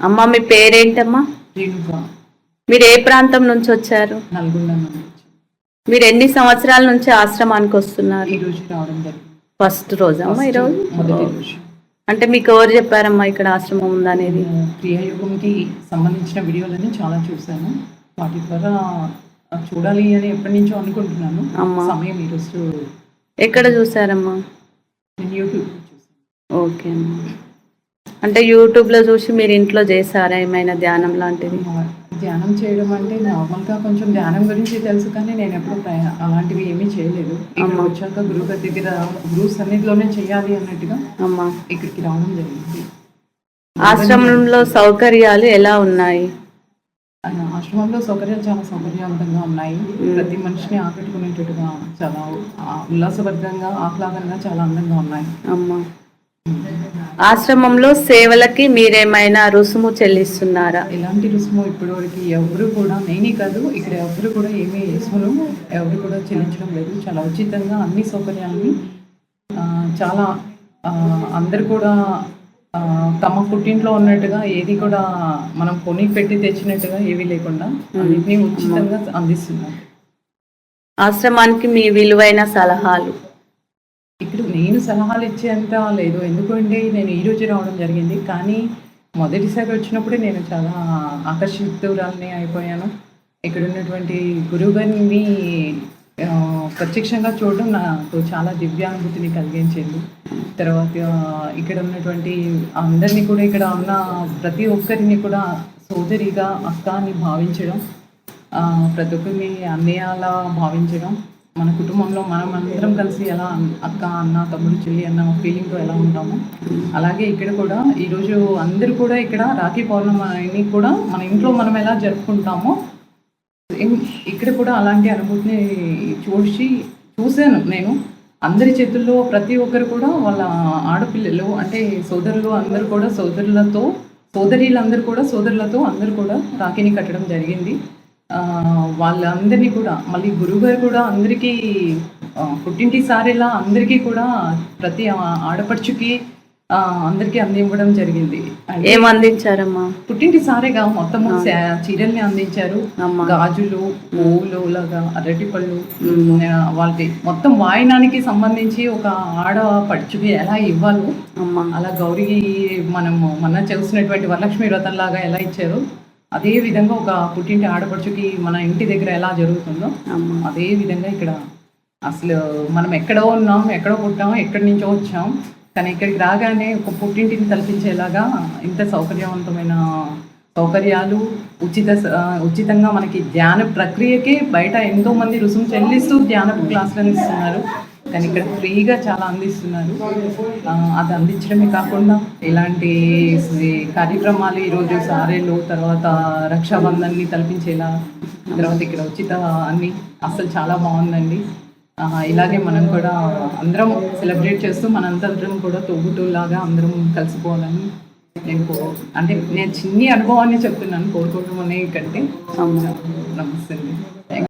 అమ్మ మీ పేరేంటమ్మా? మీరు ఏ ప్రాంతం నుంచి వచ్చారు? మీరు ఎన్ని సంవత్సరాల నుంచి ఆశ్రమానికి వస్తున్నారు? ఈ రోజు ఫస్ట్ రోజమ్మా ఈరోజు అంటే మీకు ఎవరు చెప్పారమ్మా ఇక్కడ ఆశ్రమం ఉందనేది? క్రియాయోగంకి సంబంధించిన వీడియోలని చాలా చూశాను. వాటి ద్వారా చూడాలి అని ఎప్పటి నుంచో అనుకుంటున్నాను. అమ్మా. సమయం ఈరోజు ఎక్కడ చూసారమ్మా యూట్యూబ్ ఓకే అమ్మా. అంటే యూట్యూబ్లో చూసి మీరు ఇంట్లో చేశారా? ఏమైనా ధ్యానం లాంటిది? ధ్యానం చేయడం అంటే నార్మల్గా కొంచెం ధ్యానం గురించి తెలుసు కానీ నేను ఎప్పుడు అలాంటివి ఏమీ చేయలేదు. ఇక్కడ. వచ్చాక గురువు గారి దగ్గర గురువు సన్నిధిలోనే చేయాలి అన్నట్టుగా అమ్మా. ఇక్కడికి రావడం జరిగింది. ఆశ్రమంలో సౌకర్యాలు ఎలా ఉన్నాయి? ఆశ్రమంలో సౌకర్యాలు చాలా సౌకర్యవంతంగా ఉన్నాయి. ప్రతి మనిషిని ఆకట్టుకునేటట్టుగా చాలా ఆ, ఉల్లాసభరితంగా ఆహ్లాదంగా చాలా అందంగా ఉన్నాయి. అమ్మా. ఆశ్రమంలో సేవలకి మీరేమైనా రుసుము చెల్లిస్తున్నారా? ఎలాంటి రుసుము ఇప్పటివరకు ఎవరు కూడా నేనే కాదు ఇక్కడ ఎవరు కూడా ఏమీ రుసుమును ఎవరు కూడా చెల్లించడం లేదు. చాలా ఉచితంగా అన్ని సౌకర్యాలని చాలా అందరు కూడా తమ పుట్టింట్లో ఉన్నట్టుగా ఏది కూడా మనం కొని పెట్టి తెచ్చినట్టుగా ఏమీ లేకుండా అన్నింటినీ ఉచితంగా అందిస్తున్నారు. ఆశ్రమానికి మీ విలువైన సలహాలు? నేను సలహాలు ఇచ్చేంత లేదు. ఎందుకంటే నేను ఈ రోజు రావడం జరిగింది. కానీ మొదటిసారి వచ్చినప్పుడే నేను చాలా ఆకర్షితురాలని అయిపోయాను. ఇక్కడ ఉన్నటువంటి గురువుగారిని ప్రత్యక్షంగా చూడడం నాకు చాలా దివ్యానుభూతిని కలిగించింది. తర్వాత ఇక్కడ ఉన్నటువంటి అందరినీ కూడా ఇక్కడ ఉన్న ప్రతి ఒక్కరిని కూడా సోదరిగా అక్క అని భావించడం ప్రతి ఒక్కరిని అన్నయ్యలా భావించడం మన కుటుంబంలో మనం అందరం కలిసి ఎలా అక్క అన్న తమ్ముడు చెల్లి అన్న ఫీలింగ్తో ఎలా ఉంటామో అలాగే ఇక్కడ కూడా ఈరోజు అందరూ కూడా ఇక్కడ రాఖీ పౌర్ణమిని కూడా మన ఇంట్లో మనం ఎలా జరుపుకుంటామో ఇక్కడ కూడా అలాంటి అనుభూతిని చూసి చూశాను నేను. అందరి చేతుల్లో ప్రతి ఒక్కరు కూడా వాళ్ళ ఆడపిల్లలు అంటే సోదరులు అందరూ కూడా సోదరులతో సోదరీలందరూ కూడా సోదరులతో అందరూ కూడా రాఖీని కట్టడం జరిగింది. వాళ్ళందరినీ కూడా మళ్ళీ గురువుగారు కూడా అందరికీ పుట్టింటి సారేలా అందరికీ కూడా ప్రతి ఆడపడుచుకి అందరికీ అందివ్వడం జరిగింది. ఏం అందించారమ్మా? పుట్టింటి సారేగా మొత్తము శా- చీరల్ని అందించారు. గాజులు పువ్వులు లాగా అరటిపళ్ళు వాళ్ళకి మొత్తం వాయనానికి సంబంధించి ఒక ఆడ పడుచుకి ఎలా ఇవ్వాలో అలా గౌరీ మనము మన చూసినటువంటి వరలక్ష్మి వ్రతం లాగా ఎలా ఇచ్చారో అదే విధంగా ఒక పుట్టింటి ఆడపడుచుకి మన ఇంటి దగ్గర ఎలా జరుగుతుందో అదే విధంగా ఇక్కడ అసలు మనం ఎక్కడో ఉన్నాం ఎక్కడో పుట్టాం ఎక్కడి నుంచో వచ్చాం కానీ ఇక్కడికి రాగానే ఒక పుట్టింటిని కల్పించేలాగా ఇంత సౌకర్యవంతమైన సౌకర్యాలు ఉచిత ఉచితంగా మనకి ధ్యాన ప్రక్రియకే బయట ఎంతో మంది రుసుము చెల్లిస్తూ ధ్యాన క్లాసులను ఇస్తున్నారు. కానీ ఇక్కడ ఫ్రీగా చాలా అందిస్తున్నారు. అది అందించడమే కాకుండా ఇలాంటి కార్యక్రమాలు ఈరోజు సారేలు తర్వాత రక్షాబంధన్ని తలపించేలా తర్వాత ఇక్కడ ఉచిత అన్ని అసలు చాలా బాగుందండి. ఇలాగే మనం కూడా అందరం సెలబ్రేట్ చేస్తూ మనందరం కూడా తోబుట్టులాగా అందరం కలిసిపోవాలని నేను కో- అంటే నేను చిన్ని అనుభవాన్ని చెప్తున్నాను కోరుకోవడం అనే కంటే నమస్తే అండి.